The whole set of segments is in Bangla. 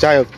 যাই হোক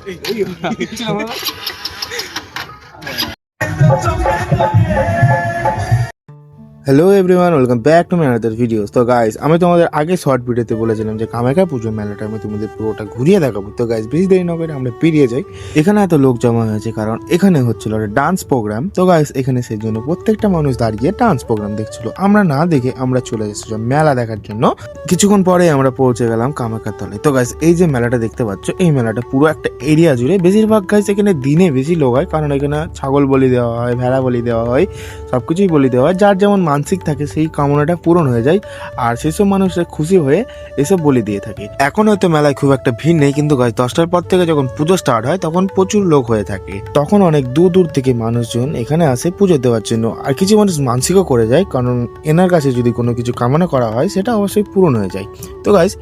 hello everyone welcome back to my another videos তো গাইস আমি তোমাদের আগে শর্ট ভিডিওতে বলেছিলাম যে কামাখ্যা পুজো মেলাটা আমি তোমাদের পুরোটা ঘুরিয়ে দেখাবো। তো গাইস বেশি দেরি না করে আমরা পেরিয়ে যাই। এখানে এত লোক জমা হয়েছে কারণ এখানে হচ্ছিল একটা ডান্স প্রোগ্রাম তো গাইস এখানে সেই জন্য প্রত্যেকটা মানুষ দাঁড়িয়ে ডান্স প্রোগ্রাম দেখছিল। আমরা না দেখে আমরা চলে এসেছিলাম মেলা দেখার জন্য। কিছুক্ষণ পরে আমরা পৌঁছে গেলাম কামাখ্যার তলে তো গাইস এই যে মেলাটা দেখতে পাচ্ছ, এই মেলাটা পুরো একটা এরিয়া জুড়ে বেশিরভাগ গাইস এখানে দিনে বেশি লোক হয়। কারণ এখানে ছাগল বলি দেওয়া হয়, ভেড়া বলি দেওয়া হয়, সবকিছুই বলি দেওয়া হয়। যার যেমন মানসিক থাকে, সেই কামনাটা পূরণ হয়ে যায় আর সেসব মানুষরা খুশি হয়ে এসব বলি দিয়ে থাকে। এখন হয়তো মেলায় খুব একটা ভিড় নেই, কিন্তু গাছ দশটার পর থেকে যখন পুজো স্টার্ট হয়, তখন প্রচুর লোক হয়ে থাকে। তখন অনেক দূর দূর থেকে মানুষজন এখানে আসে পুজো দেওয়ার জন্য। আর কিছু মানুষ মানসিকও করে যায়, কারণ এনার কাছে যদি কোনো কিছু কামনা করা হয়, সেটা অবশ্যই পূরণ হয়ে যায়। তো গাইস,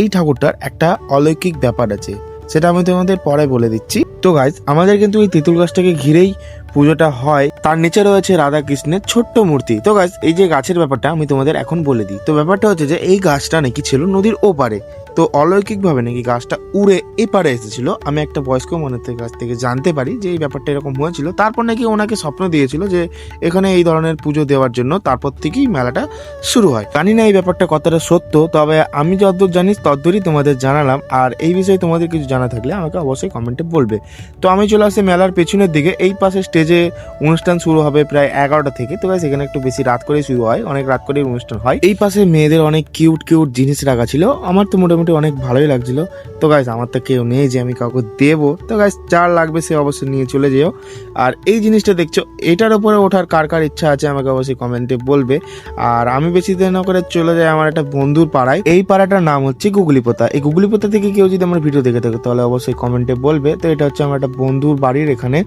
এই ঠাকুরটার একটা অলৌকিক ব্যাপার আছে, সেটা আমি তোমাদের পরে বলে দিচ্ছি। তো গাইজ আমাদের কিন্তু এই তেঁতুল গাছটাকে ঘিরেই পুজোটা হয়, তার নিচে রয়েছে রাধা কৃষ্ণের ছোট্ট মূর্তি। তো গাছ এই যে গাছের ব্যাপারটা আমি তোমাদের এখন বলে দিই। তো ব্যাপারটা হচ্ছে যে, এই গাছটা নাকি ছিল নদীর ওপারে। তো অলৌকিকভাবে নাকি গাছটা উড়ে এপারে এসেছিল। আমি একটা বয়স্ক মানুষের কাছ থেকে জানতে পারি যে এই ব্যাপারটা এরকম হয়েছিল। তারপর নাকি ওনাকে স্বপ্ন দিয়েছিল যে এখানে এই ধরনের পুজো দেওয়ার জন্য। তারপর থেকেই মেলাটা শুরু হয়। জানি না এই ব্যাপারটা কতটা সত্য, তবে আমি যতদূর জানি ততদূরই তোমাদের জানালাম। আর এই বিষয়ে তোমাদের কিছু জানা থাকলে আমাকে অবশ্যই কমেন্টে বলবে। তো আমি চলে আসি মেলার পেছনের দিকে। এই পাশে স্টেজে অনুষ্ঠান শুরু হবে প্রায় এগারোটা থেকে। তো সেখানে একটু বেশি রাত করেই শুরু হয়। অনেক রাত করেই অনুষ্ঠান হয়। এই পাশে মেয়েদের অনেক কিউট কিউট জিনিস রাখা ছিল। আমার তো মোটামুটি অনেক ভালোই লাগছিল। তো গাইস আমার তো কেউ নেই যে আমি কাউকে দেবো। তো গাইস যার লাগবে সে অবশ্যই নিয়ে চলে যেও। আর এই জিনিসটা দেখছ, এটার উপরে ওঠার কার কার ইচ্ছা আছে আমাকে অবশ্যই কমেন্টে বলবে। আর আমি বেশি দেরি না করে চলে যাই আমার একটা বন্ধুর পাড়ায়। এই পাড়াটার নাম হচ্ছে গুগলিপোতা। এই গুগলিপোতা থেকে কেউ যদি আমার ভিডিও দেখে থাকে, তাহলে অবশ্যই কমেন্টে বলবে। তো এটা হচ্ছে আমার একটা বন্ধুর বাড়ির এখানে,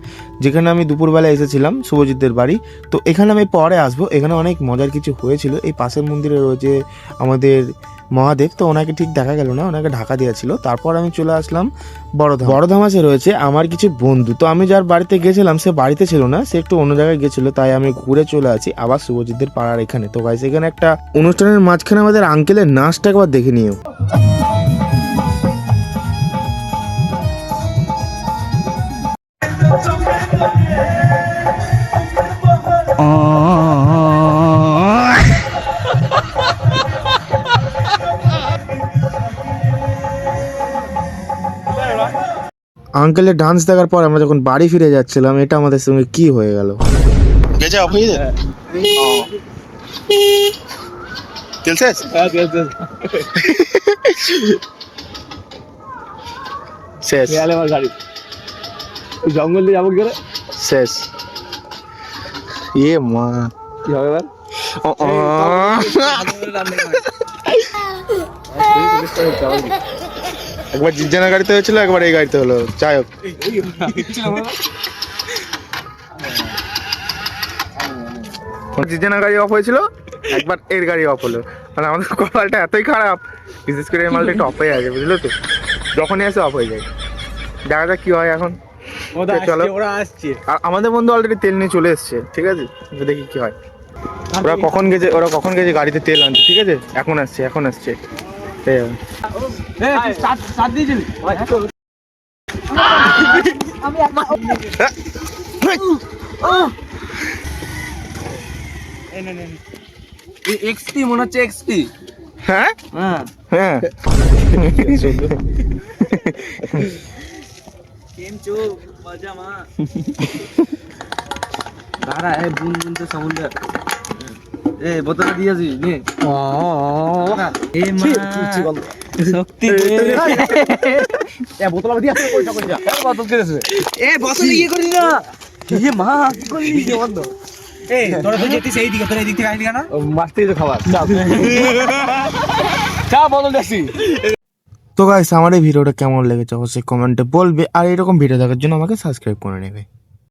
যেখানে আমি দুপুরবেলা এসেছিলাম শুভজিতের বাড়ি। তো এখানে আমি পরে আসব। এখানে অনেক মজার কিছু হয়েছিল। এই পাশের মন্দিরে রয়েছে আমাদের মহাদেব তো ওনাকে ঠিক দেখা গেল না, ওনাকে ঢাকা দেওয়া ছিল তারপর আমি চলে আসলাম বড়ধাম। বড়ধামাসে রয়েছে আমার কিছু বন্ধু। তো আমি যার বাড়িতে গেছিলাম, সে বাড়িতে ছিল না, সে একটু অন্য জায়গায় গেছিল, তাই আমি ঘুরে চলে আসি আবার শুভজিতের পাড়ার এখানে। তো গাইস এখানে একটা অনুষ্ঠানের মাঝখানে আমাদের আঙ্কেলের নাচটা একবার দেখে নিও। আঙ্কেলের ডান্স দেখার পর আমরা যখন বাড়ি ফিরে যাচ্ছিলাম এটা আমাদের সঙ্গে কি হয়ে গেল? গেছে অফ হয়ে তেল শেষ। আমার গাড়ি। জঙ্গল দিয়ে যাব কি করে? শেষ। ইয়ে মা। কি হবে এবার? ও, ও। একবার জিজ্ঞানা গাড়িতে হয়েছিল একবার এই গাড়িতে হলো। যাই হোক। জিজ্ঞানা গাড়ি অফ হয়েছিল একবার এর গাড়ি অফ হলো। মানে আমাদের কপালটা এতই খারাপ বিশেষ করে এই মালটা একটু অফ হয়ে আছে বুঝলো তো? যখনই আসে অফ হয়ে যায়। দেখা যাক কি হয় এখন। চলো। আসছে ওরা আসছে। আর আমাদের বন্ধু অলরেডি তেল নিয়ে চলে এসছে ঠিক আছে? তো দেখি কি হয়। ওরা কখন গেছে ওরা কখন গেছে গাড়িতে তেল আনতে ঠিক আছে? এখন আসছে এখন আসছে। এই হবে। সাত সাত দিয়েছিলি এক্সপি মনে হচ্ছে এক্সপি হ্যাঁ হ্যাঁ হ্যাঁ কেম চো পাজামা দাঁড়া এ বুন বুন তো সমুদ্র এ বোতল দিয়েছি নে। এ মা। শক্তি এ বোতল দিয়ে আসে কইটা কইটা এ বোতল কে এ বোতল ইয়ে করি না। এ মা কি করলি বন্ধ। এ তোরা তো যেতিস এই দিকে তোরা এই দিক থেকে আইলি কেন মাস্তি তো খাবার। চা বোতল দেখছি তো গাইস আমার এই ভিডিওটা কেমন লেগেছে অবশ্যই কমেন্টে বলবে আর এরকম ভিডিও দেখার জন্য আমাকে সাবস্ক্রাইব করে নেবে।